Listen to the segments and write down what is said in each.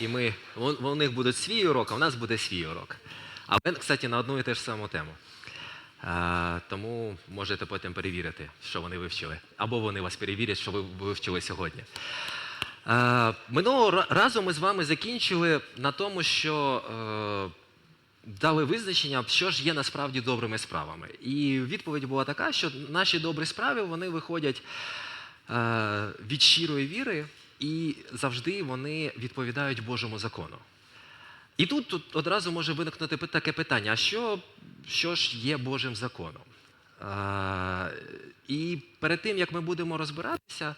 І ми, у них буде свій урок, а у нас буде свій урок. А Але, кстати, на одну і те ж саму тему. А, тому можете потім перевірити, що вони вивчили. Або вони вас перевірять, що ви вивчили сьогодні. А, минулого разу ми з вами закінчили на тому, що е, дали визначення, що ж є насправді добрими справами. І відповідь була така, що наші добрі справи вони виходять е, від щирої віри, і завжди вони відповідають Божому закону. І тут, тут одразу може виникнути таке питання: а що, що ж є Божим законом? А, і перед тим, як ми будемо розбиратися,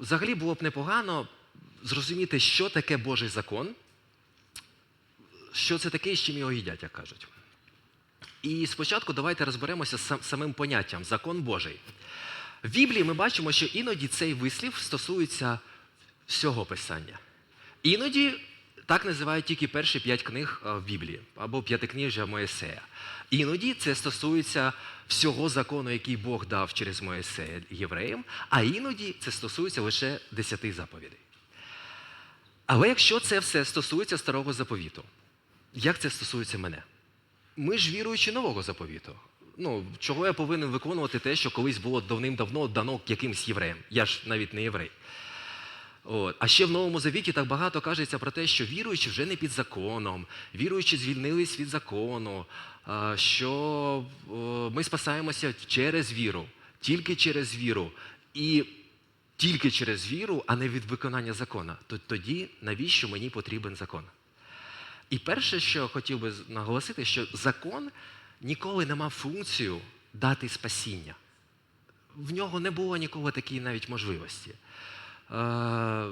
взагалі було б непогано зрозуміти, що таке Божий закон, що це таке і з чим його їдять, як кажуть. І спочатку давайте розберемося з самим поняттям закон Божий. В Біблії ми бачимо, що іноді цей вислів стосується всього писання. Іноді так називають тільки перші п'ять книг е, в Біблії або п'ятикнижжя Моїсея. Іноді це стосується всього закону, який Бог дав через Моїсея євреям, а іноді це стосується лише десяти заповідей. Але якщо це все стосується старого заповіту, як це стосується мене? Ми ж віруючи нового заповіту. Ну, чого я повинен виконувати те, що колись було давним-давно дано якимсь євреям? Я ж навіть не єврей. От. А ще в Новому Завіті так багато кажеться про те, що віруючі вже не під законом, віруючі звільнились від закону, що ми спасаємося через віру, тільки через віру. І тільки через віру, а не від виконання закону. То тоді навіщо мені потрібен закон? І перше, що хотів би наголосити, що закон ніколи не мав функцію дати спасіння. В нього не було ніколи такої навіть можливості. Е,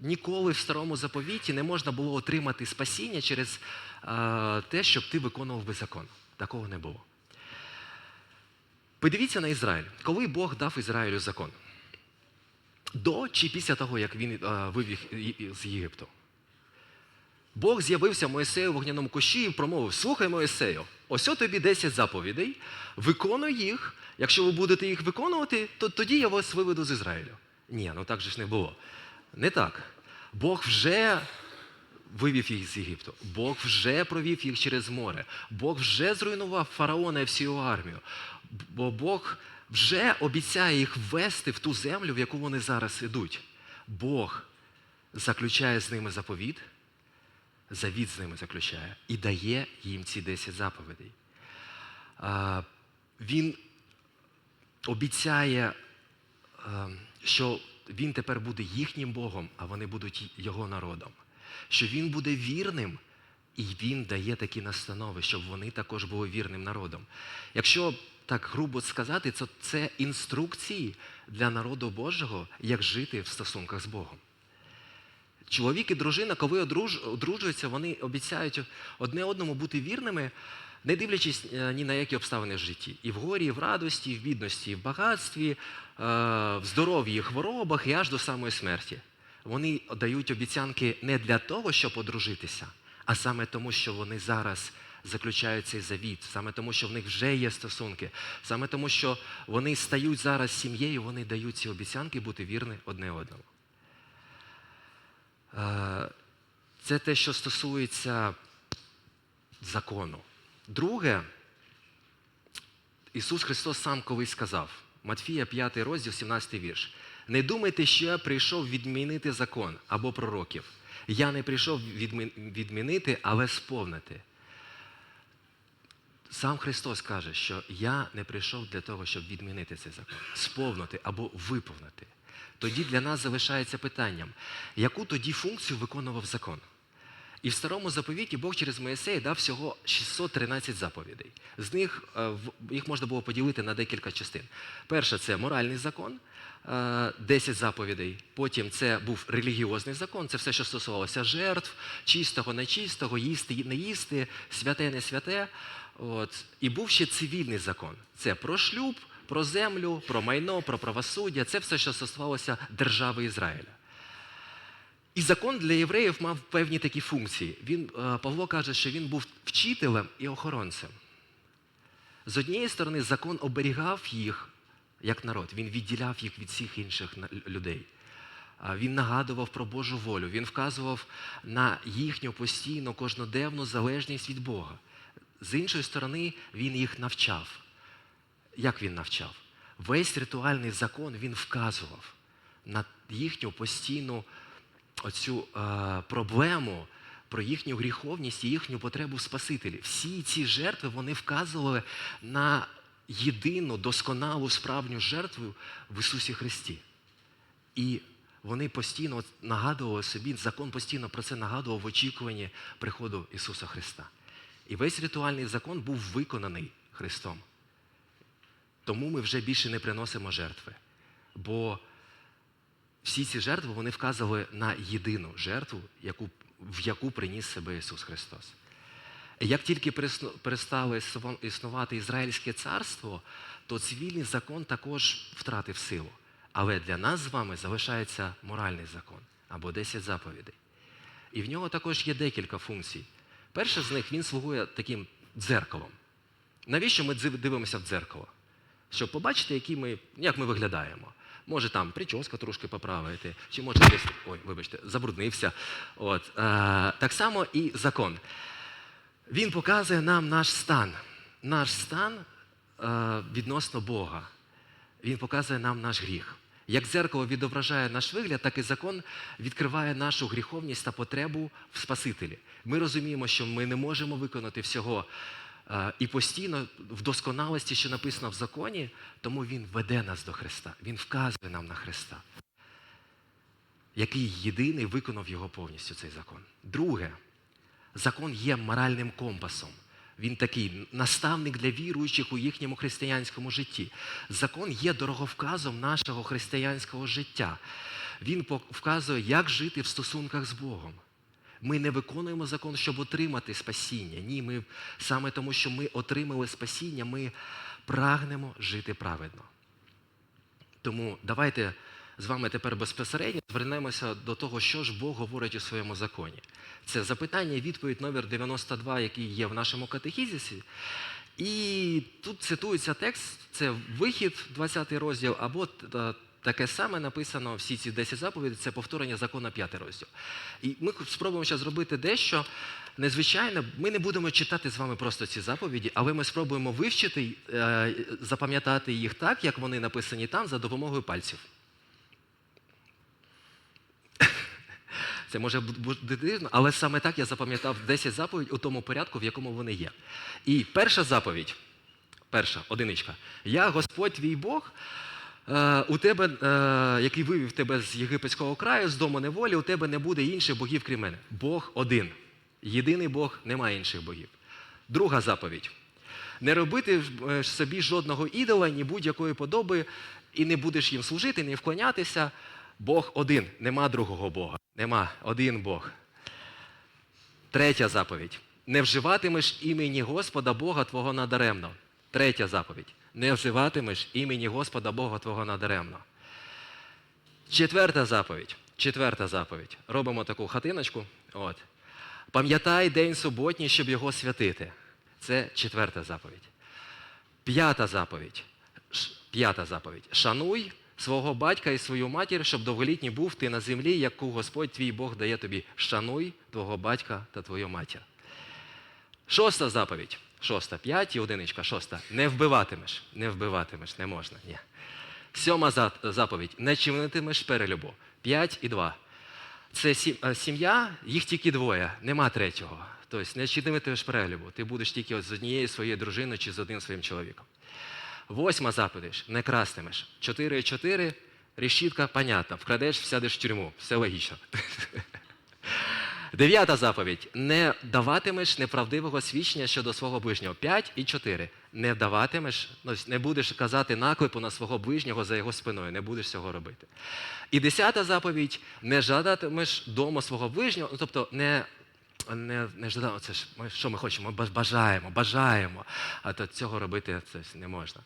ніколи в старому заповіті не можна було отримати спасіння через е, те, щоб ти виконував би закон. Такого не було. Подивіться на Ізраїль. Коли Бог дав Ізраїлю закон? До чи після того, як він е, вивів з Єгипту? Бог з'явився Моїсею в вогняному кущі і промовив: Слухай, Моїсею, ось тобі 10 заповідей, виконуй їх. Якщо ви будете їх виконувати, то тоді я вас виведу з Ізраїлю. Ні, ну так же ж не було. Не так. Бог вже вивів їх з Єгипту. Бог вже провів їх через море. Бог вже зруйнував фараона і всю армію. Бо Бог вже обіцяє їх ввести в ту землю, в яку вони зараз ідуть. Бог заключає з ними заповіт, завіт з ними заключає і дає їм ці 10 заповідей. Він обіцяє, що він тепер буде їхнім Богом, а вони будуть його народом. Що він буде вірним, і він дає такі настанови, щоб вони також були вірним народом. Якщо так грубо сказати, то це інструкції для народу Божого, як жити в стосунках з Богом. Чоловік і дружина, коли одружуються, вони обіцяють одне одному бути вірними, не дивлячись е, ні на які обставини в житті. І в горі, і в радості, і в бідності, і в багатстві, е, в здоров'ї, і хворобах, і аж до самої смерті. Вони дають обіцянки не для того, щоб одружитися, а саме тому, що вони зараз заключають цей завіт, саме тому, що в них вже є стосунки, саме тому, що вони стають зараз сім'єю, вони дають ці обіцянки бути вірні одне одному. Це те, що стосується закону. Друге, Ісус Христос сам колись сказав, Матфія 5 розділ, 17 вірш. Не думайте, що я прийшов відмінити закон або пророків. Я не прийшов відмінити, але сповнити. Сам Христос каже, що я не прийшов для того, щоб відмінити цей закон, сповнити або виповнити. Тоді для нас залишається питанням, яку тоді функцію виконував закон? І в старому заповіті Бог через Моїсея дав всього 613 заповідей. З них е, їх можна було поділити на декілька частин. Перше це моральний закон, е, 10 заповідей. Потім це був релігіозний закон, це все, що стосувалося жертв, чистого, нечистого, їсти, не їсти, святе, не святе. От. І був ще цивільний закон. Це про шлюб, про землю, про майно, про правосуддя. Це все, що стосувалося держави Ізраїля. І закон для євреїв мав певні такі функції. Він, е, Павло каже, що він був вчителем і охоронцем. З однієї сторони, закон оберігав їх як народ, він відділяв їх від всіх інших людей. Він нагадував про Божу волю, він вказував на їхню постійну кожноденну залежність від Бога. З іншої сторони, він їх навчав. Як він навчав? Весь ритуальний закон він вказував на їхню постійну оцю е, проблему про їхню гріховність і їхню потребу в Спасителі. Всі ці жертви вони вказували на єдину досконалу справжню жертву в Ісусі Христі. І вони постійно нагадували собі, закон постійно про це нагадував в очікуванні приходу Ісуса Христа. І весь ритуальний закон був виконаний Христом. Тому ми вже більше не приносимо жертви. Бо всі ці жертви вони вказували на єдину жертву, яку, в яку приніс себе Ісус Христос. Як тільки перестало існувати Ізраїльське царство, то цивільний закон також втратив силу. Але для нас з вами залишається моральний закон або 10 заповідей. І в нього також є декілька функцій. Перша з них він слугує таким дзеркалом. Навіщо ми дивимося в дзеркало? Щоб побачити, які ми, як ми виглядаємо. Може там прическа трошки поправити, чи може десь, ой, вибачте, забруднився. От, е, так само і закон. Він показує нам наш стан. Наш стан е, відносно Бога. Він показує нам наш гріх. Як дзеркало відображає наш вигляд, так і закон відкриває нашу гріховність та потребу в Спасителі. Ми розуміємо, що ми не можемо виконати всього і постійно в досконалості, що написано в законі, тому Він веде нас до Христа. Він вказує нам на Христа, який єдиний виконав його повністю цей закон. Друге, закон є моральним компасом. Він такий наставник для віруючих у їхньому християнському житті. Закон є дороговказом нашого християнського життя. Він вказує, як жити в стосунках з Богом. Ми не виконуємо закон, щоб отримати спасіння. Ні, ми саме тому, що ми отримали спасіння, ми прагнемо жити праведно. Тому давайте з вами тепер безпосередньо звернемося до того, що ж Бог говорить у своєму законі. Це запитання і відповідь номер 92, який є в нашому катехізисі. І тут цитується текст, це вихід, 20 розділ, або таке саме написано всі ці 10 заповідей, це повторення закону 5 розділ. І ми спробуємо зараз зробити дещо незвичайне. Ми не будемо читати з вами просто ці заповіді, але ми спробуємо вивчити, е, запам'ятати їх так, як вони написані там, за допомогою пальців. Це може бути дивно, але саме так я запам'ятав 10 заповідей у тому порядку, в якому вони є. І перша заповідь, перша одиничка. Я Господь твій Бог, у тебе, е, який вивів тебе з єгипетського краю, з дому неволі, у тебе не буде інших богів, крім мене. Бог один. Єдиний Бог, немає інших богів. Друга заповідь. Не робити е, собі жодного ідола, ні будь-якої подоби, і не будеш їм служити, не вклонятися. Бог один, нема другого Бога. Нема один Бог. Третя заповідь. Не вживатимеш імені Господа Бога Твого надаремно. Третя заповідь. Не вживатимеш імені Господа Бога Твого надаремно. Четверта заповідь. Четверта заповідь. Робимо таку хатиночку. От. Пам'ятай день суботній, щоб його святити. Це четверта заповідь. П'ята заповідь. П'ята заповідь. Шануй свого батька і свою матір, щоб довголітній був ти на землі, яку Господь твій Бог дає тобі. Шануй твого батька та твою матір. Шоста заповідь. Шоста. П'ять і одиничка. Шоста. Не вбиватимеш. Не вбиватимеш. Не можна. Ні. Сьома заповідь. Не чинитимеш перелюбу. П'ять і два. Це е, сім'я, їх тільки двоє, нема третього. Тобто не чинитимеш перелюбу. Ти будеш тільки з однією своєю дружиною чи з одним своїм чоловіком. Восьма заповідь. Не крастимеш. Чотири і чотири. Решітка, понятно. Вкрадеш, сядеш в тюрму. Все логічно. Дев'ята заповідь. Не даватимеш неправдивого свідчення щодо свого ближнього. П'ять і чотири. Не даватимеш, ну, не будеш казати наклепу на свого ближнього за його спиною, не будеш цього робити. І десята заповідь не жадатимеш дому свого ближнього, ну, тобто не, не, не жадати, це ж ми, що ми хочемо, ми бажаємо, бажаємо, а то цього робити це не можна.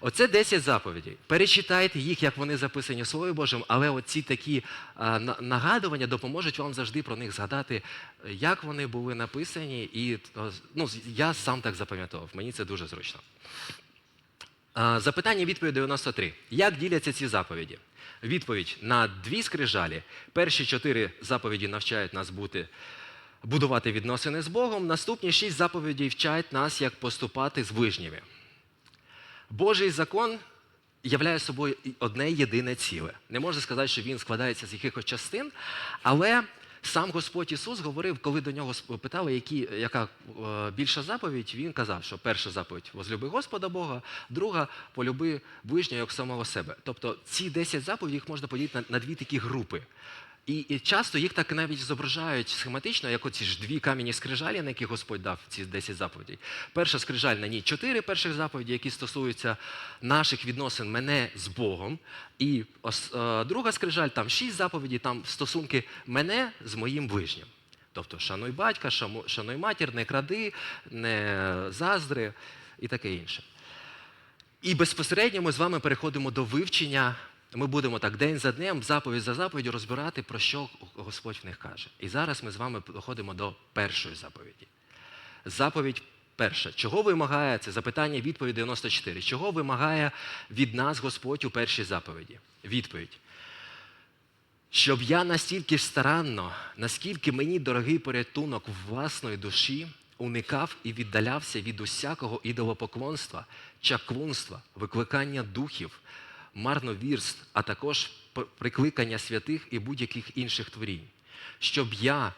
Оце 10 заповідей. Перечитайте їх, як вони записані в Слові Божому, але оці такі а, нагадування допоможуть вам завжди про них згадати, як вони були написані, і ну, я сам так запам'ятовував. Мені це дуже зручно. А, Запитання відповідь 93. Як діляться ці заповіді? Відповідь на дві скрижалі. Перші чотири заповіді навчають нас бути, будувати відносини з Богом. Наступні шість заповідей вчать нас, як поступати з ближніми. Божий закон являє собою одне єдине ціле. Не можна сказати, що він складається з якихось частин, але сам Господь Ісус говорив, коли до нього питали, які, яка е, більша заповідь, він казав, що перша заповідь возлюби Господа Бога, друга полюби ближнього як самого себе. Тобто ці 10 заповідей їх можна поділити на, на дві такі групи. І, і часто їх так навіть зображають схематично, як оці ж дві кам'яні скрижалі, на які Господь дав ці 10 заповідей. Перша скрижаль на ній чотири перших заповіді, які стосуються наших відносин мене з Богом. І ос, е, друга скрижаль, там шість заповідей, там стосунки мене з моїм ближнім. Тобто шануй батька, шануй матір, не кради, не заздри і таке інше. І безпосередньо ми з вами переходимо до вивчення. Ми будемо так день за днем, заповідь за заповіддю розбирати, про що Господь в них каже. І зараз ми з вами доходимо до першої заповіді. Заповідь перша. Чого вимагає це запитання, відповідь 94. Чого вимагає від нас Господь у першій заповіді? Відповідь. Щоб я настільки ж старанно, наскільки мені дорогий порятунок власної душі, уникав і віддалявся від усякого ідолопоклонства, чаклунства, викликання духів, марновірств, а також прикликання святих і будь-яких інших творінь. Щоб я,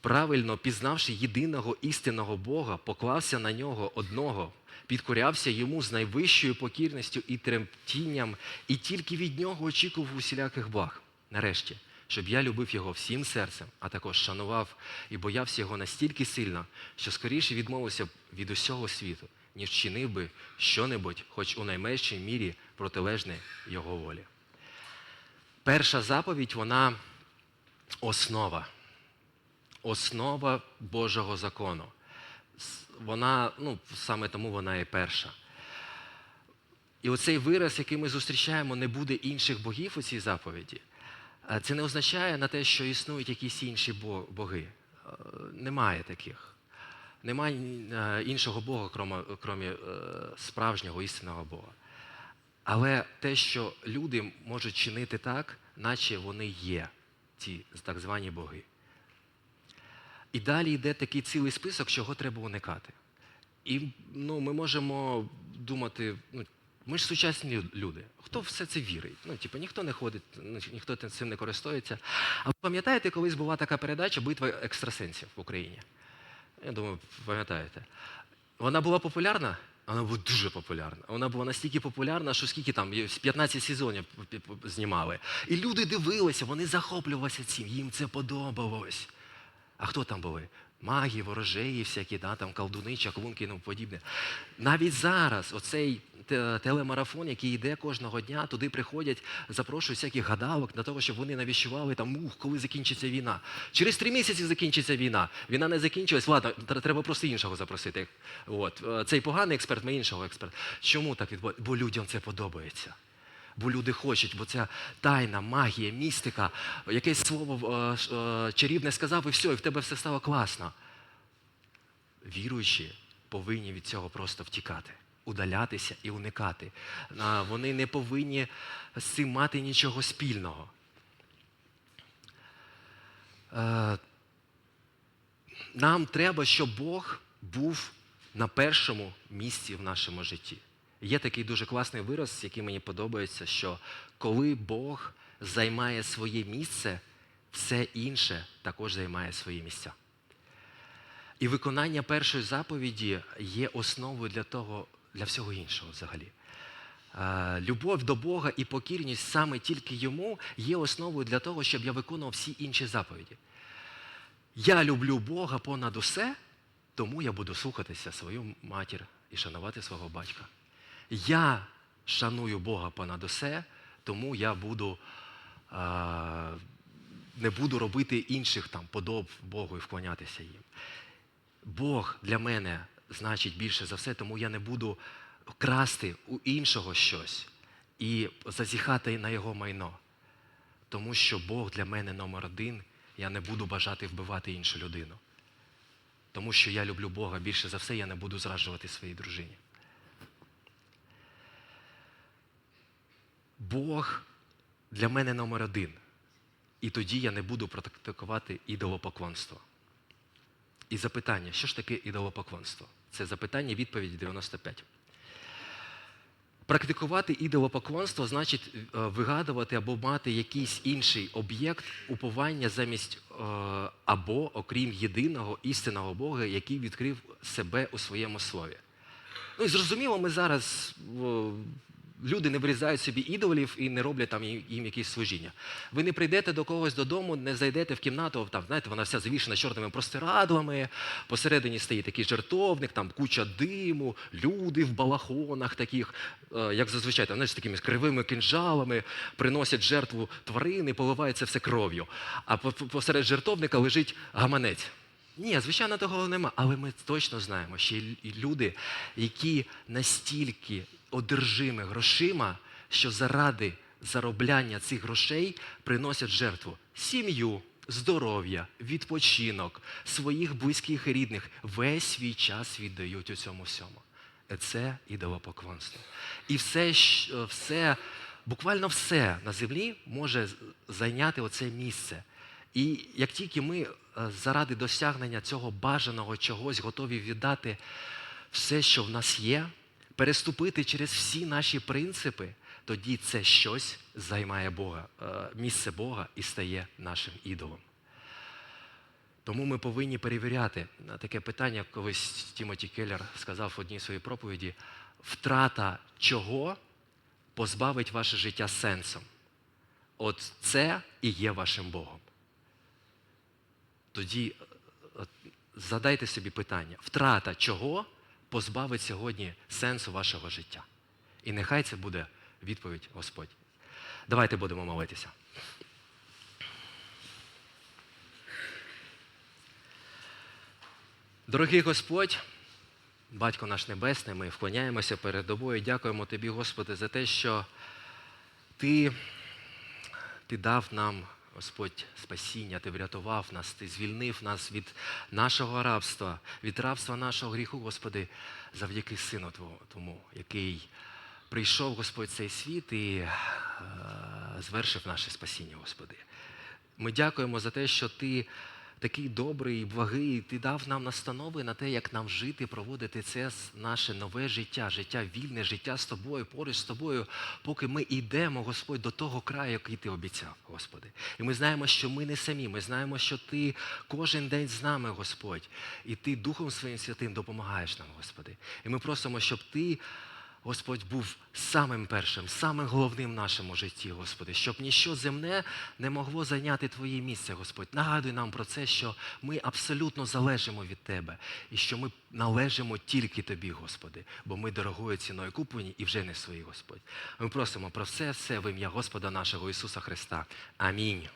правильно пізнавши єдиного істинного Бога, поклався на нього одного, підкорявся йому з найвищою покірністю і тремтінням, і тільки від нього очікував усіляких благ. Нарешті, щоб я любив його всім серцем, а також шанував і боявся його настільки сильно, що скоріше відмовився б від усього світу, ніж чинив би щонебудь, хоч у найменшій мірі протилежне його волі. Перша заповідь вона основа. Основа Божого закону. Вона, ну, саме тому вона і перша. І оцей вираз, який ми зустрічаємо, не буде інших богів у цій заповіді. е, Це не означає на те, що існують якісь інші боги. Е, Немає таких. Немає е, іншого Бога, крім, справжнього істинного Бога. Але те, що люди можуть чинити так, наче вони є, ці так звані боги. І далі йде такий цілий список, чого треба уникати. І ну, ми можемо думати, ну, ми ж сучасні люди. Хто все це вірить? Ну, типу, ніхто не ходить, ну, ніхто цим не користується. А ви пам'ятаєте, колись була така передача Битва екстрасенсів в Україні? Я думаю, пам'ятаєте. Вона була популярна? Вона була дуже популярна. Вона була настільки популярна, що скільки там, 15 сезонів знімали. І люди дивилися, вони захоплювалися цим, їм це подобалось. А хто там були? Маги, ворожеї, всякі, да, там, колдуни, чаклунки і тому подібне. Навіть зараз оцей телемарафон, який йде кожного дня, туди приходять, запрошують всяких гадалок для того, щоб вони навіщували там, ух, коли закінчиться війна. Через три місяці закінчиться війна. Війна не закінчилась, ладно, треба просто іншого запросити. От. Е, Цей поганий експерт, ми іншого експерта. Чому так відбувається? Бо людям це подобається. Бо люди хочуть, бо ця тайна, магія, містика, якесь слово е, е, чарівне сказав, і все, і в тебе все стало класно. Віруючі повинні від цього просто втікати, удалятися і уникати. Вони не повинні з цим мати нічого спільного. Е, Нам треба, щоб Бог був на першому місці в нашому житті. Є такий дуже класний вираз, який мені подобається, що коли Бог займає своє місце, все інше також займає свої місця. І виконання першої заповіді є основою для того, для всього іншого взагалі. Е, Любов до Бога і покірність саме тільки йому є основою для того, щоб я виконував всі інші заповіді. Я люблю Бога понад усе, тому я буду слухатися свою матір і шанувати свого батька. Я шаную Бога понад усе, тому я буду, а, не буду робити інших там подоб Богу і вклонятися їм. Бог для мене значить більше за все, тому я не буду красти у іншого щось і зазіхати на його майно. Тому що Бог для мене номер один, я не буду бажати вбивати іншу людину. Тому що я люблю Бога більше за все, я не буду зраджувати своїй дружині. Бог для мене номер один. І тоді я не буду практикувати ідолопоклонство. І запитання, що ж таке ідолопоклонство? Це запитання, відповіді 95. Практикувати ідолопоклонство значить е, вигадувати або мати якийсь інший об'єкт уповання замість е, або окрім єдиного істинного Бога, який відкрив себе у своєму слові. Ну і зрозуміло, ми зараз люди не вирізають собі ідолів і не роблять там їм якісь служіння. Ви не прийдете до когось додому, не зайдете в кімнату, там, знаєте, вона вся завішена чорними простирадлами, посередині стоїть такий жертовник, там куча диму, люди в балахонах таких, е, як зазвичай, там, знаєш, з такими кривими кинжалами, приносять жертву тварини, поливається все кров'ю. А по- по- посеред жертовника лежить гаманець. Ні, звичайно, того нема, але ми точно знаємо, що люди, які настільки одержими грошима, що заради заробляння цих грошей приносять жертву сім'ю, здоров'я, відпочинок, своїх близьких і рідних, весь свій час віддають у цьому всьому. Е, Це ідолопоклонство. І все, все, буквально все на землі може зайняти оце місце. І як тільки ми е, заради досягнення цього бажаного чогось готові віддати все, що в нас є, переступити через всі наші принципи, тоді це щось займає Бога, е, місце Бога і стає нашим ідолом. Тому ми повинні перевіряти таке питання, колись Тімоті Келлер сказав в одній своїй проповіді: втрата чого позбавить ваше життя сенсом. От це і є вашим Богом. Тоді е, задайте собі питання: втрата чого позбавить сьогодні сенсу вашого життя? І нехай це буде відповідь Господь. Давайте будемо молитися. Дорогий Господь, Батько наш Небесний, ми вклоняємося перед тобою. Дякуємо Тобі, Господи, за те, що Ти, ти дав нам, Господь, спасіння, Ти врятував нас, Ти звільнив нас від нашого рабства, від рабства нашого гріху, Господи, завдяки Сину Твого- який прийшов, Господь, цей світ і е, звершив наше спасіння, Господи. Ми дякуємо за те, що Ти такий добрий благий, Ти дав нам настанови на те, як нам жити, проводити це наше нове життя, життя вільне, життя з тобою, поруч з тобою, поки ми йдемо, Господь, до того краю, який Ти обіцяв, Господи. І ми знаємо, що ми не самі. Ми знаємо, що Ти кожен день з нами, Господь, і Ти Духом Своїм Святим допомагаєш нам, Господи. І ми просимо, щоб Ти. Господь був самим першим, самим головним в нашому житті, Господи, щоб ніщо земне не могло зайняти Твоє місце, Господь. Нагадуй нам про це, що ми абсолютно залежимо від Тебе і що ми належимо тільки Тобі, Господи, бо ми дорогою ціною куплені і вже не свої, Господь. Ми просимо про все, все в ім'я Господа нашого Ісуса Христа. Амінь.